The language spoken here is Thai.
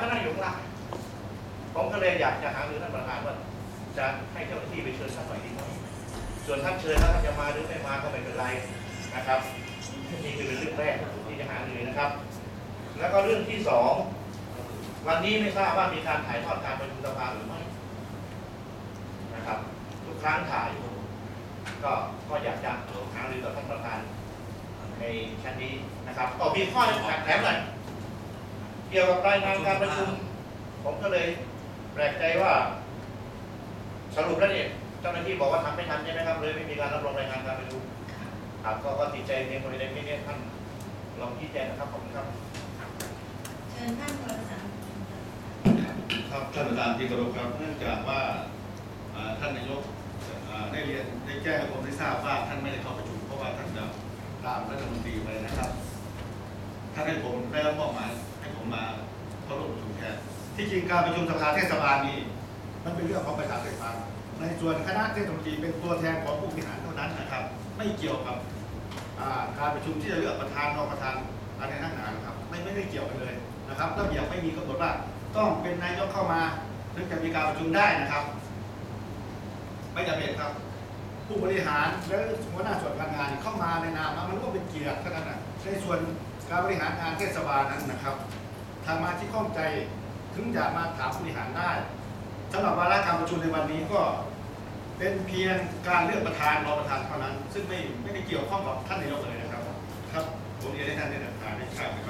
ก็นั่งอยู่ข้างล่างผมก็เลยอยากจะหารือท่านประธานว่าจะให้เจ้าหน้าที่ไปเชิญท่านหน่อยดีไหมส่วนท่านเชิญแล้วท่านจะมาหรือไม่มาก็ไม่เป็นไรนะครับ นี่คือเป็นเรื่องแรกที่จะหารือนะครับ แล้วก็เรื่องที่สองวันนี้ไม่ทราบว่ามีการถ่ายทอดการประชุมสภาหรือไม่นะครับ ทุกครั้งถ่าย ก็ก็อยากจะหารือกับท่านประธานในชั้นนี้นะครับก็มีข้อแถมหน่อย เกี่ยวกับรายงานการประชุม ผมก็เลยแปลกใจว่า สรุปแล้วเนี่ยเจ้าหน้าที่บอกว่าทำไม่ทันใช่ไหมครับเลยไม่มีการรับรองรายงานการประชุมครับก็ก็ติดใจเพียงคนเดียวไม่เนี่ยท่านลองชี้แจงนะครับขอบคุณครับเชิญท่านวรสารครับท่านประธานที่เคารพครับเนื่องจากว่าอ่าท่านนายกอ่าได้เรียนได้แจ้งให้ผมได้ทราบว่าท่านไม่ได้เข้าประชุมเพราะว่าท่านจะตามรัฐมนตรีไปนะครับ ท่านให้ผมได้รับมอบหมายให้ผ มาเข้าร่วมประชุมแทนที่จริงการประชุมสภาเทศบาลนี่มันเป็นเรื่องของประชาชนบาลในส่วนคณะเทศมนตรีเป็นตัวแทนของผู้บริหารเท่านั้นนะครับ ไม่เกี่ยวกับการประชุมที่จะเลือกประธานรองประธานอะไรนักหนานะครับไม่ไม่ได้เกี่ยวกันเลยนะครับระเบียบไม่มีกำหนดว่าต้องเป็นนายกเข้ามาถึงจะมีการประชุมได้นะครับ ไม่จำเป็นครับผู้บริหารและหัวหน้าส่วนการงานเข้ามาในนามมันก็เป็นเกียรติเท่านั้นในส่วนการบริหารงานเทศบาลนั้นนะครับ ทางมาที่ข้องใจถึงจะมาถามผู้บริหารได้สำหรับวาระการประชุมในวันนี้ก็เป็นเพียงการเลือกประธานรองประธานเท่านั้น ซึ่งไม่ไม่ได้เกี่ยวข้องกับท่านนายกเลยนะครับ ครับผมเรียนให้ท่านได้รับทราบได้ทราบนะครับ